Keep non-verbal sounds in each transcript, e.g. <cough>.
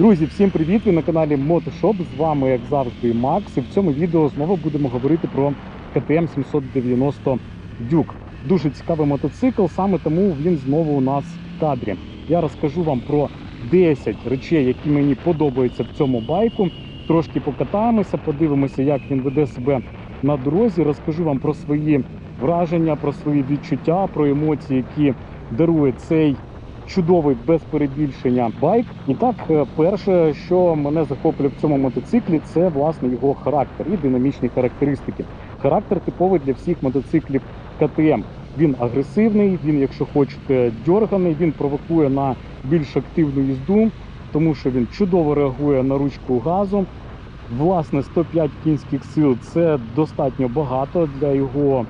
Друзі, всім привіт! Ви на каналі Мотошоп. З вами, як завжди, Макс. І в цьому відео знову будемо говорити про КТМ 790 Duke. Дуже цікавий мотоцикл, саме тому він знову у нас в кадрі. Я розкажу вам про 10 речей, які мені подобаються в цьому байку. Трошки покатаємося, подивимося, як він веде себе на дорозі. Розкажу вам про свої враження, про свої відчуття, про емоції, які дарує цей чудовий без перебільшення байк. І так, е, перше, що мене захоплює в цьому мотоциклі, це власне його характер і динамічні характеристики. Характер типовий для всіх мотоциклів КТМ. Він агресивний, він, якщо хочете, дьорганий, він провокує на більш активну їзду, тому що він чудово реагує на ручку газу. Власне, 105 кінських сил це достатньо багато для його е,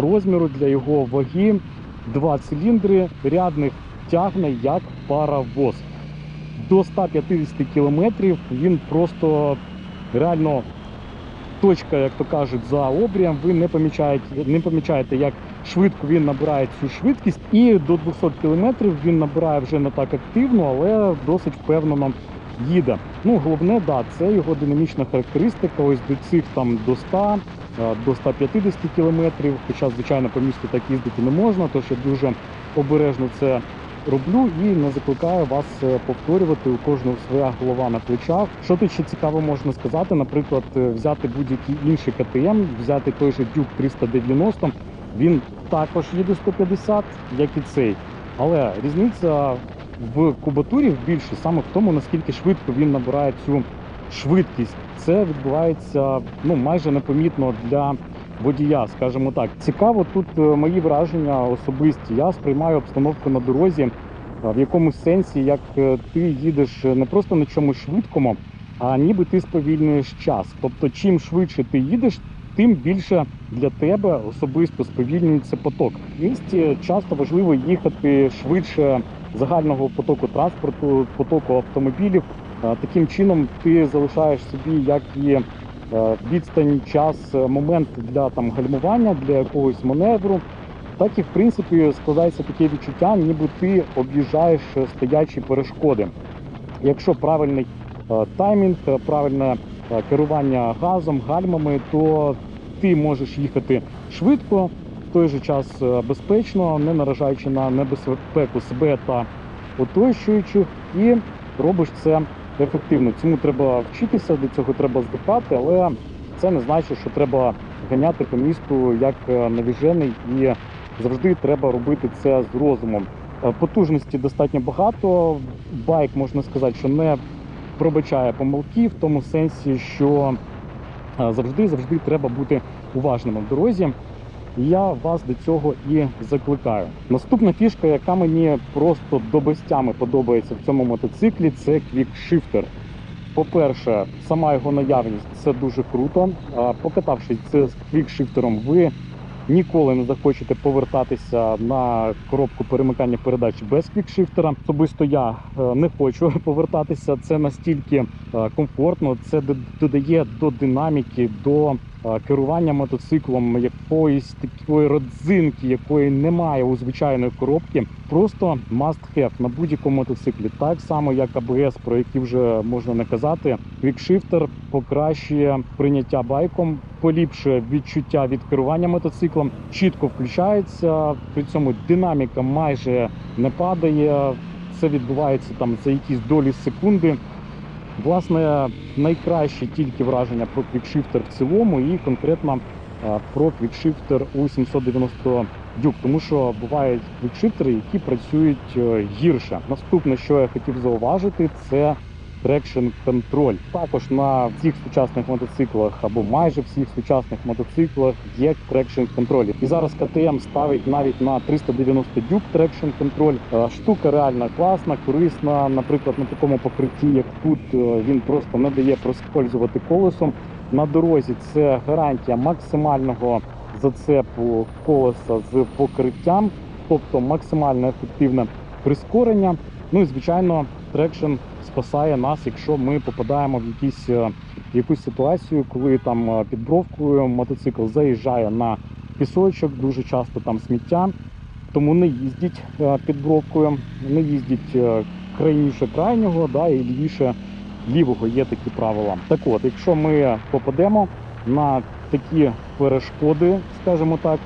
розміру, для його ваги. Два циліндри рядних тягне як паровоз. До 150 кілометрів він просто реально точка, як то кажуть, за обрієм. Ви не помічаєте, не помічаєте, як швидко він набирає цю швидкість. І до 200 кілометрів він набирає вже не так активно, але досить впевнено їде. Ну, головне, да, це його динамічна характеристика. Ось до цих там до 100, е, до 150 кілометрів. Хоча, звичайно, по місту так їздити не можна, тож я дуже обережно це роблю і не закликаю вас е, повторювати у кожного своя голова на плечах. Що тут ще цікаво можна сказати, наприклад, е, взяти будь-який інший КТМ, взяти той же Duke 390, він також їде 150, як і цей. Але різниця в кубатурі більше саме в тому, наскільки швидко він набирає цю швидкість. Це відбувається ну майже непомітно для водія, скажімо так. Цікаво тут е, мої враження особисті. Я сприймаю обстановку на дорозі е, в якомусь сенсі, як е, ти їдеш не просто на чомусь швидкому, а ніби ти сповільнюєш час. Тобто, чим швидше ти їдеш, тим більше для тебе особисто сповільнюється поток. В місті часто важливо їхати швидше загального потоку транспорту, потоку автомобілів. Таким чином ти залишаєш собі як і відстань, час, е, момент для там гальмування, для якогось маневру. Так і в принципі складається таке відчуття, ніби ти об'їжджаєш е, стоячі перешкоди. Якщо правильний е, таймінг, е, правильне е, керування газом, гальмами, то ти можеш їхати швидко, в той же час е, безпечно, не наражаючи на небезпеку себе та оточуючих, і робиш це ефективно. Цьому треба вчитися, до цього треба звикати, але це не значить, що треба ганяти по місту як е, навіжений і завжди треба робити це з розумом. Е, Потужності достатньо багато. Байк можна сказати, що не пробачає помилки в тому сенсі, що е, завжди завжди треба бути уважними в дорозі. Я вас до цього і закликаю. Наступна фішка, яка мені просто до безтями подобається в цьому мотоциклі, це квікшифтер. По-перше, сама його наявність це дуже круто. Покатавшись з квікшифтером, ви ніколи не захочете повертатися на коробку перемикання передач без квікшифтера. Особисто я е, не хочу <laughs> повертатися. Це настільки е, комфортно, це додає до динаміки, до керування мотоциклом якоїсь такої родзинки, якої немає у звичайної коробки. Просто must have на будь-якому мотоциклі. Так само, як АБС, про які вже можна не казати. Квікшифтер покращує прийняття байком, поліпшує відчуття від керування мотоциклом, чітко включається. При цьому динаміка майже не падає. Це відбувається там за якісь долі секунди. Власне, найкраще тільки враження про квікшифтер в цілому і конкретно е, про квікшифтер у 790 дюк, тому що бувають квікшифтери, які працюють е, гірше. Наступне, що я хотів зауважити, це трекшн контроль. Також на всіх сучасних мотоциклах або майже всіх сучасних мотоциклах є трекшн контроль. І зараз КТМ ставить навіть на 390 дюк трекшн контроль. Штука реально класна, корисна. Наприклад, на такому покритті, як тут, е, він просто не дає проскользувати колесом. На дорозі це гарантія максимального зацепу колеса з покриттям, тобто максимально ефективне прискорення. Ну і звичайно, трекшн спасає нас, якщо ми попадаємо в якісь, е, якусь ситуацію, коли там е, під бровкою мотоцикл заїжджає на пісочок, дуже часто там сміття. Тому не їздіть е, під бровкою, не їздіть крайніше крайнього, да, і лівіше лівого є такі правила. Так от, якщо ми попадемо на такі перешкоди, скажімо так,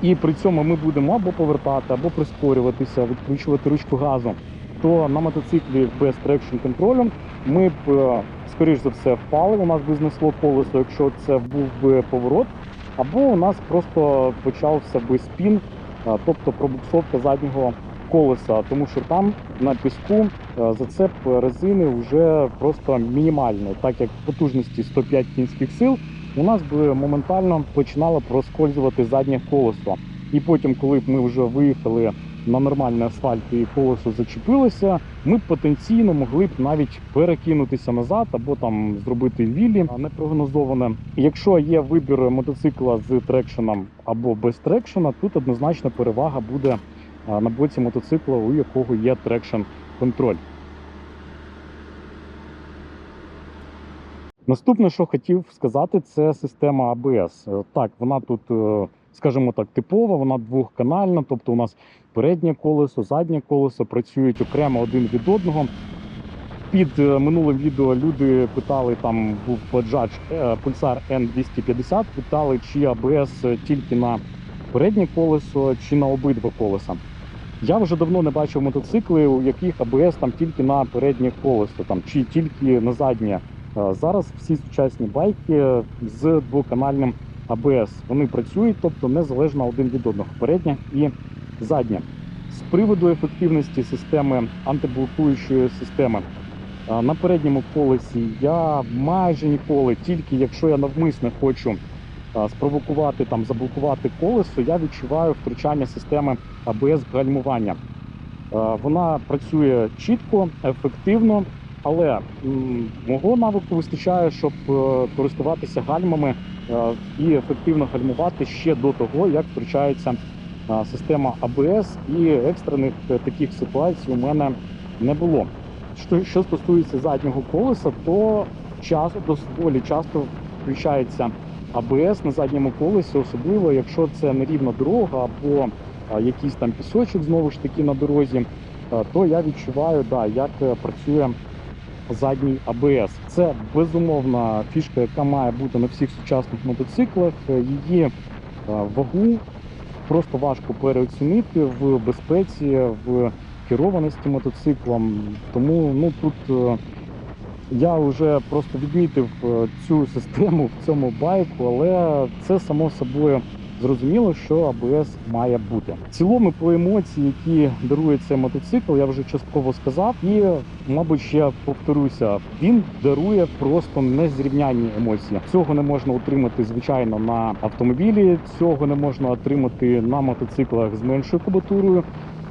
і при цьому ми будемо або повертати, або прискорюватися, відкручувати ручку газу, то на мотоциклі без трекшн контролю ми б, е, скоріш за все, впали, у нас би знесло колесо, якщо це був би поворот, або у нас просто почався би спін, е, тобто пробуксовка заднього колеса, тому що там на піску е, зацеп резини вже просто мінімальний, так як потужності 105 кінських сил, у нас би моментально починало проскользувати заднє колесо. І потім, коли б ми вже виїхали на нормальний асфальт і колесо зачепилося, ми потенційно могли б навіть перекинутися назад або там зробити віллі непрогнозоване. Якщо є вибір мотоцикла з трекшеном або без трекшена, тут однозначно перевага буде на боці мотоцикла, у якого є трекшн контроль. Наступне, що хотів сказати, це система. Е, Так, вона тут, е, скажімо так, типова, вона двохканальна, тобто у нас переднє колесо, заднє колесо працюють окремо один від одного. Під е, минулим відео люди питали, там був Bajaj Pulsar N250, питали, чи ABS тільки на переднє колесо, чи на обидва колеса. Я вже давно не бачив мотоцикли, у яких ABS там тільки на переднє колесо, там, чи тільки на заднє. Е, Зараз всі сучасні байки з двоканальним ABS. Вони працюють, тобто незалежно один від одного, переднє і заднє. З приводу ефективності системи антиблокуючої системи. На передньому колесі я майже ніколи, тільки якщо я навмисно хочу спровокувати там заблокувати колесо, я відчуваю втручання системи ABS гальмування. Вона працює чітко, ефективно, але мого навику вистачає, щоб е, користуватися гальмами і ефективно гальмувати ще до того, як втручається е, система ABS, і екстрених е, таких ситуацій у мене не було. Що, що стосується заднього колеса, то часто доволі часто включається ABS на задньому колесі, особливо якщо це нерівна дорога або якийсь там пісочок знову ж таки на дорозі, то я відчуваю, да, як е, працює задній ABS. Це безумовна фішка, яка має бути на всіх сучасних мотоциклах. Її е, вагу просто важко переоцінити в безпеці, в керованості мотоциклом. Тому ну тут е, я вже просто відмітив е, цю систему в цьому байку, але це само собою зрозуміло, що АБС має бути. В цілому по емоції, які дарує цей мотоцикл, я вже частково сказав, і мабуть ще повторюся, він дарує просто незрівнянні емоції. Цього не можна отримати звичайно на автомобілі, цього не можна отримати на мотоциклах з меншою кубатурою.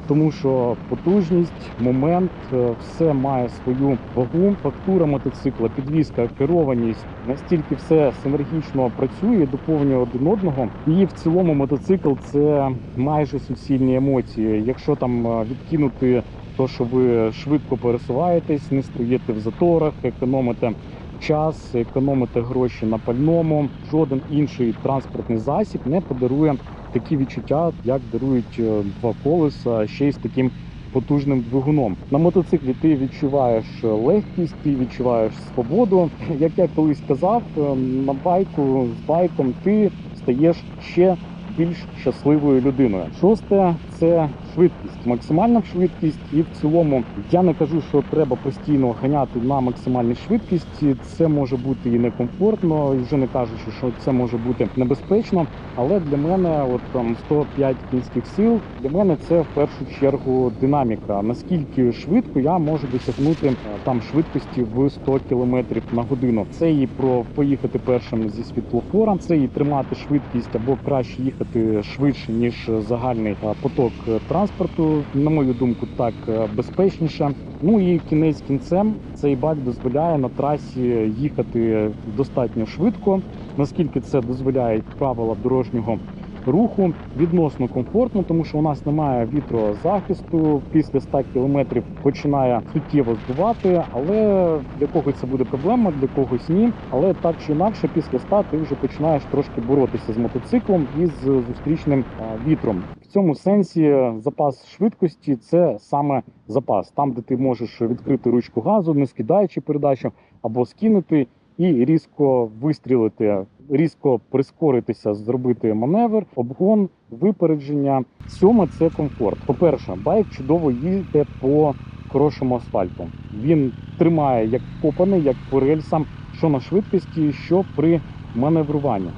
Тому що потужність, момент, е, все має свою вагу. Фактура мотоцикла, підвізка, керованість настільки все синергічно працює, доповнює один одного. І в цілому мотоцикл це майже суцільні емоції. Якщо там е, відкинути то, що ви швидко пересуваєтесь, не стоїте в заторах, економите час, економите гроші на пальному, жоден інший транспортний засіб не подарує такі відчуття, як дарують е, два колеса ще й з таким потужним двигуном. На мотоциклі ти відчуваєш легкість, ти відчуваєш свободу. <laughs> Як я колись казав, е, на байку з байком ти стаєш ще більш щасливою людиною. Шосте це швидкість, максимальна швидкість, і в цілому я не кажу, що треба постійно ганяти на максимальній швидкості. Це може бути і некомфортно, і вже не кажучи, що це може бути небезпечно. Але для мене, от там 105 кінських сил, для мене це в першу чергу динаміка. Наскільки швидко я можу досягнути е, там швидкості в 100 км на годину. Це і про поїхати першим зі світлофора, це і тримати швидкість або краще їхати швидше ніж загальний е, поток е, транспорту. На мою думку, так е, безпечніше. Ну і кінець кінцем цей бак дозволяє на трасі їхати достатньо швидко, наскільки це дозволяють правила дорожнього руху відносно комфортно, тому що у нас немає вітрозахисту. Після 100 км починає суттєво здувати, але для когось це буде проблема, для когось ні. Але так чи інакше, після 100 ти вже починаєш трошки боротися з мотоциклом і з зустрічним вітром. В цьому сенсі запас швидкості це саме запас, там, де ти можеш відкрити ручку газу, не скидаючи передачу, або скинути і різко вистрілити, різко прискоритися, зробити маневр, обгон, випередження. Сьоме це комфорт. По-перше, байк чудово їде по хорошому асфальту. Він тримає як копаний, як по рельсам, що на швидкості, що при маневруванні.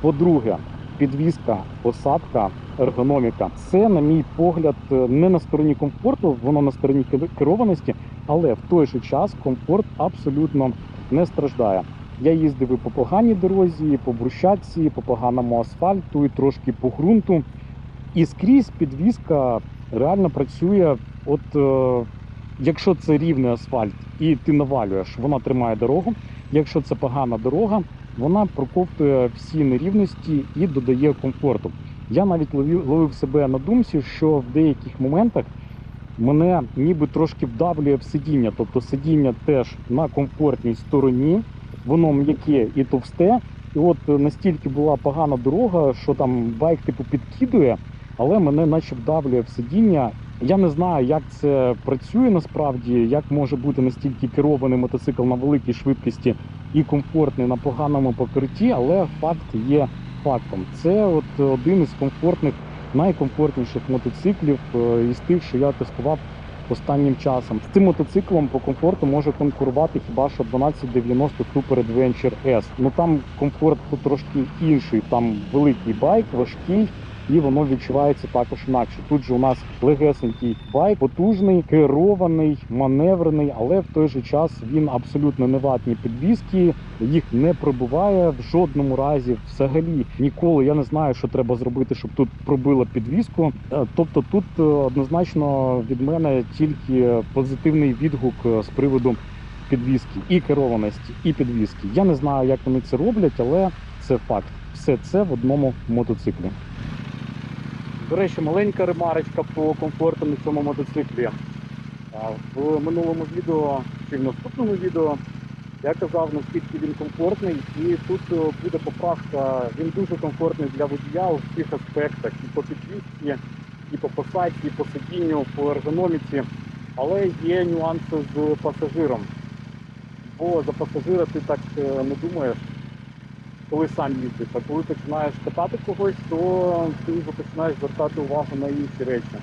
По-друге, підвізка, посадка, ергономіка. Це, на мій погляд, не на стороні комфорту, воно на стороні керованості, але в той же час комфорт абсолютно не страждає. Я їздив і по поганій дорозі, і по брусчатці, і по поганому асфальту, і трошки по ґрунту. І скрізь підвізка реально працює. От е, якщо це рівний асфальт і ти навалюєш, вона тримає дорогу. Якщо це погана дорога, вона проковтує всі нерівності і додає комфорту. Я навіть ловив себе на думці, що в деяких моментах мене ніби трошки вдавлює в сидіння. Тобто сидіння теж на комфортній стороні, воно м'яке і товсте. І от настільки була погана дорога, що там байк типу підкидує, але мене наче вдавлює в сидіння. Я не знаю, як це працює насправді, як може бути настільки керований мотоцикл на великій швидкості і комфортний на поганому покритті, але факт є фактом. Це от один із комфортних, найкомфортніших мотоциклів е, із тих, що я тестував останнім часом. З цим мотоциклом по комфорту може конкурувати хіба що 1290 Super Adventure S. Ну там комфорт трошки інший. Там великий байк, важкий. І воно відчувається також інакше. Тут же у нас легесенький байк, потужний, керований, маневрений, але в той же час він абсолютно не ватні підвіски, їх не пробиває в жодному разі. Взагалі ніколи я не знаю, що треба зробити, щоб тут пробило підвіску. Е, Тобто, тут е, однозначно від мене тільки позитивний відгук е, з приводу підвіски і керованості, і підвіски. Я не знаю, як вони це роблять, але це факт. Все це в одному мотоциклі. До речі, маленька ремарочка по комфорту на цьому мотоциклі. В минулому відео чи в наступному відео я казав, наскільки він комфортний, і тут е, буде поправка. Він дуже комфортний для водія у всіх аспектах, і по підвісці, і по посадці, і по сидінню, по ергономіці. Але є нюанси з пасажиром. Бо за пасажира ти так е, не думаєш коли сам їздиш, а коли починаєш катати когось, то ти вже починаєш звертати увагу на інші речі.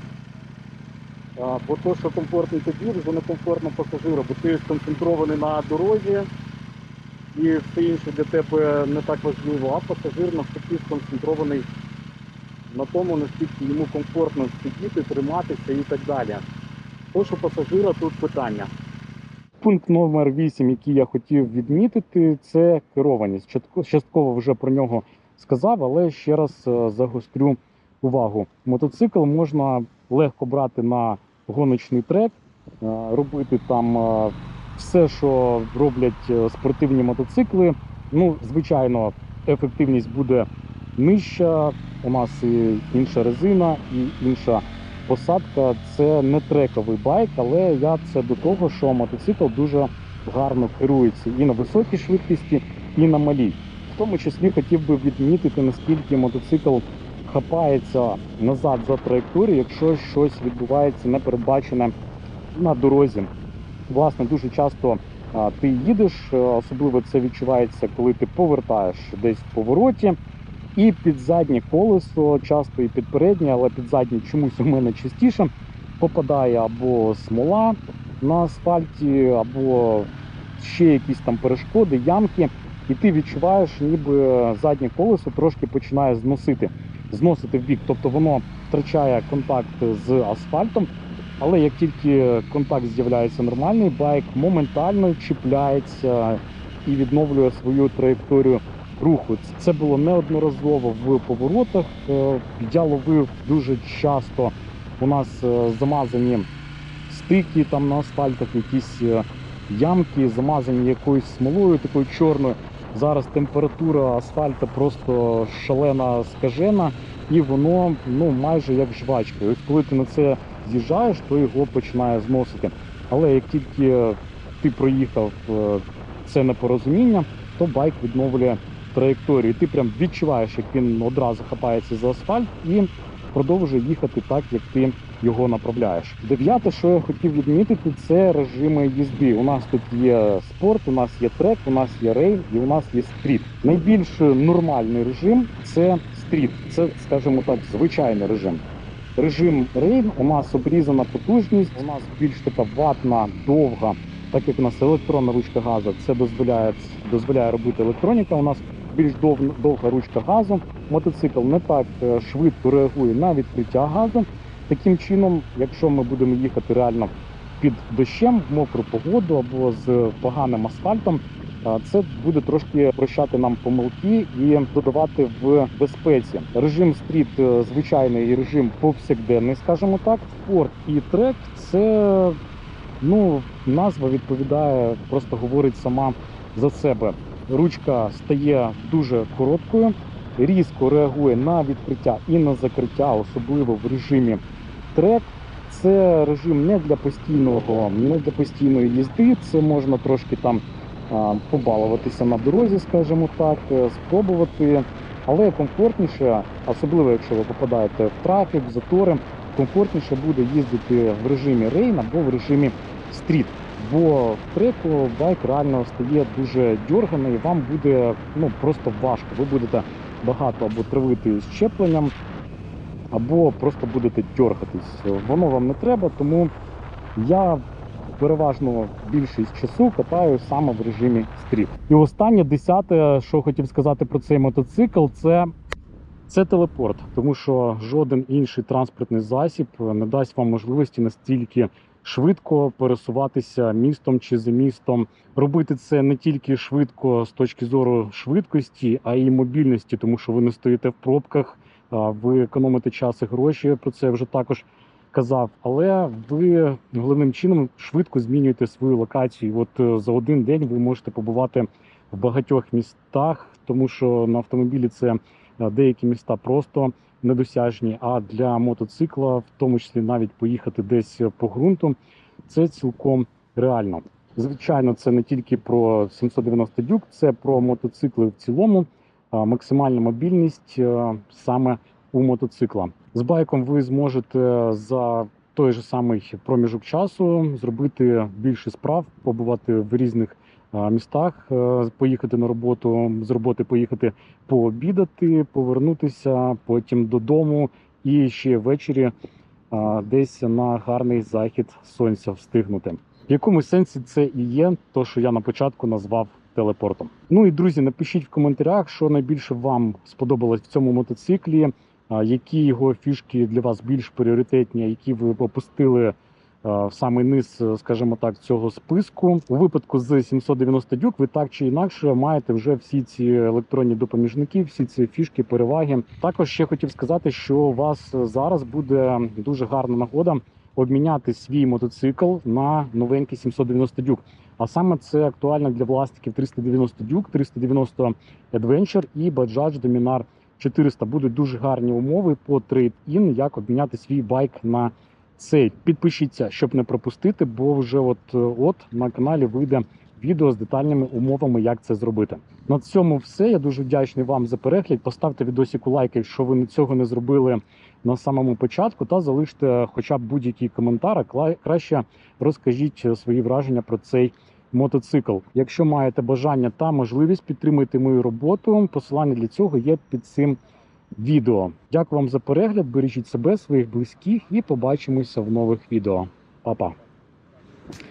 Бо то, що комфортний тобі, вже не комфортно пасажиру, бо ти сконцентрований на дорозі і все інше для тебе не так важливо, а пасажир навпаки сконцентрований на тому, наскільки йому комфортно сидіти, триматися і так далі. То, що пасажира тут питання. Пункт номер 8, який я хотів відмітити, це керованість. Частково вже про нього сказав, але ще раз е, загострю увагу. Мотоцикл можна легко брати на гоночний трек, е, робити там е, все, що роблять спортивні мотоцикли. Ну, звичайно, ефективність буде нижча. У нас і інша резина, і інша посадка це не трековий байк, але я це до того, що мотоцикл дуже гарно керується і на високій швидкості, і на малій. В тому числі хотів би відмітити, наскільки мотоцикл хапається назад за траєкторію, якщо щось відбувається непередбачене на дорозі. Власне, дуже часто ти їдеш, е, особливо це відчувається, коли ти повертаєш десь в повороті. І під заднє колесо, часто і під переднє, але під заднє чомусь у мене частіше попадає або смола на асфальті, або ще якісь там перешкоди, ямки, і ти відчуваєш, ніби заднє колесо трошки починає зносити, зносити в бік. Тобто воно втрачає контакт з асфальтом. Але як тільки контакт з'являється нормальний, байк моментально чіпляється і відновлює свою траєкторію руху. Це було неодноразово в поворотах. Е, Я ловив дуже часто. У нас е, замазані стики там на асфальтах, якісь е, ямки, замазані якоюсь смолою такою чорною. Зараз температура асфальту просто шалена скажена. і воно ну майже як жвачка. Ось коли ти на це з'їжджаєш, то його починає зносити. Але як тільки ти проїхав це непорозуміння, то байк відновлює траєкторію. Ти прям відчуваєш, як він одразу хапається за асфальт і продовжує їхати так, як ти його направляєш. Дев'яте, що я хотів відмітити, це режими їзди. У нас тут є спорт, у нас є трек, у нас є рейл і у нас є стріт. Найбільш нормальний режим це стріт. Це, скажімо так, звичайний режим. Режим рейл у нас обрізана потужність, у нас більш така ватна, довга, так як у нас електронна ручка газу, це дозволяє, дозволяє робити електроніка. У нас більш дов, довга ручка газу. Мотоцикл не так е, швидко реагує на відкриття газу. Таким чином, якщо ми будемо їхати реально під дощем, в мокру погоду або з поганим асфальтом, це буде трошки прощати нам помилки і додавати в безпеці. Режим стріт е, звичайний і режим повсякденний, скажімо так. Спорт і трек це ну назва відповідає, просто говорить сама за себе. Ручка стає дуже короткою, різко реагує на відкриття і на закриття, особливо в режимі трек. Це режим не для постійного, не для постійної їзди. Це можна трошки там побалуватися на дорозі, скажімо так, е, спробувати. Але комфортніше, особливо якщо ви попадаєте в трафік, в затори, комфортніше буде їздити в режимі рейн або в режимі стріт. Бо в треку байк реально стає дуже дьорганий, і вам буде ну просто важко. Ви будете багато або травити щепленням, або просто будете дьоргатись. Воно вам не треба, тому я переважно більшість часу катаю саме в режимі стріт. І останнє десяте, що хотів сказати про цей мотоцикл, це, це телепорт, тому що жоден інший транспортний засіб не дасть вам можливості настільки швидко пересуватися містом чи за містом. Робити це не тільки швидко з точки зору швидкості, а й мобільності, тому що ви не стоїте в пробках, ви економите час і гроші. Про це вже також казав. Але ви головним чином швидко змінюєте свою локацію. От е, за один день ви можете побувати в багатьох містах, тому що на автомобілі це деякі міста просто недосяжні. А для мотоцикла, в тому числі навіть поїхати десь по ґрунту, це цілком реально. Звичайно, це не тільки про 790 дюк, це про мотоцикли в цілому. Максимальна мобільність е, саме у мотоцикла. З байком ви зможете за той же самий проміжок часу зробити більше справ, побувати в різних містах, е, поїхати на роботу, з роботи поїхати пообідати, повернутися потім додому і ще ввечері десь на гарний захід сонця встигнути. В якомусь сенсі це і є то, що я на початку назвав телепортом. Ну і друзі, напишіть в коментарях, що найбільше вам сподобалось в цьому мотоциклі, які його фішки для вас більш пріоритетні, які ви опустили в самий низ, е, скажімо так, цього списку. У випадку з 790 дюк ви так чи інакше маєте вже всі ці електронні допоміжники, всі ці фішки, переваги. Також ще хотів сказати, що у вас зараз буде дуже гарна нагода обміняти свій мотоцикл на новенький 790 дюк. А саме це актуально для власників 390 дюк, 390 Adventure і Bajaj Dominar 400. Будуть дуже гарні умови по трейд-ін, як обміняти свій байк на цей. Підпишіться, щоб не пропустити, бо вже от от на каналі вийде відео з детальними умовами, як це зробити. На цьому все. Я дуже вдячний вам за перегляд. Поставте відосику лайк, якщо ви цього не зробили на самому початку, та залиште хоча б будь-який коментар. а Краще розкажіть свої враження про цей мотоцикл. Якщо маєте бажання та можливість, підтримуйте мою роботу. Посилання для цього є під цим відео. Дякую вам за перегляд. Бережіть себе, своїх близьких і побачимося в нових відео. Па-па!